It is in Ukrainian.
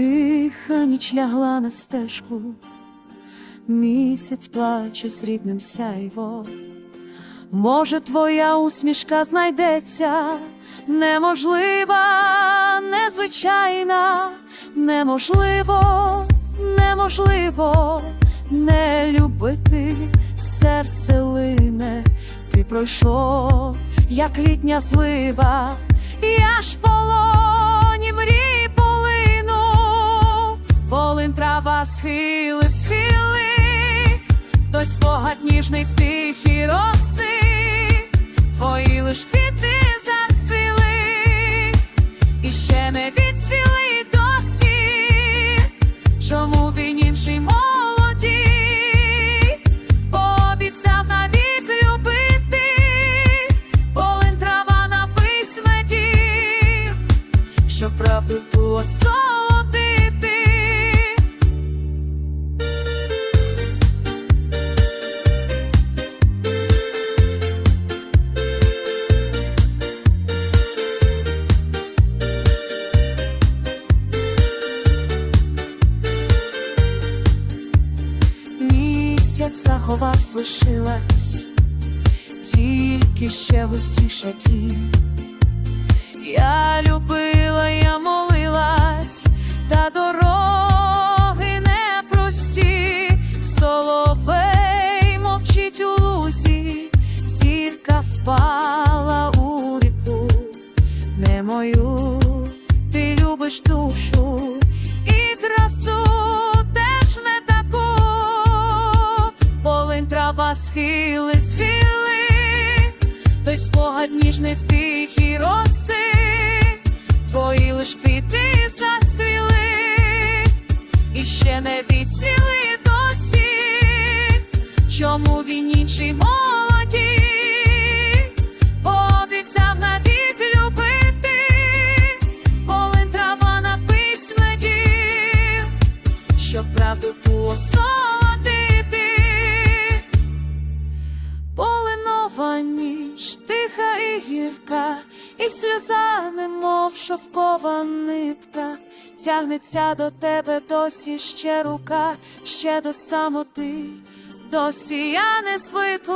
Тиха ніч лягла на стежку, місяць плаче срібним сяйво. Може, твоя усмішка знайдеться, неможлива, незвичайна, неможливо, неможливо. Не любити, серце лине, ти пройшов, як літня злива, я ж в схили, схили, той спогад ніжний в тихій роси, твої лиш квіти зацвіли, і ще не відцвіли досі, чому він інший молоді, пообіцяв навік любити, полин трава на письмеді, щоб правду ту осолодити. Місяць заховась лишилась, тільки ще густіша тінь. Я любила, я молилась, та дороги непрості, соловей мовчить у лузі, зірка впала у ріку, не мою, ти любиш душу і красу трава схили, схили, той спогад ніжний в тихій роси, твої лиш квіти зацвіли, і ще не відцвіли досі, чому він інший молоді, пообіцяв навік любити, полин трава на письмеді, щоб правду ту осолодити. Сльоза, немов шовкова нитка, тягнеться до тебе досі ще рука, ще до самоти, досі я не звикла.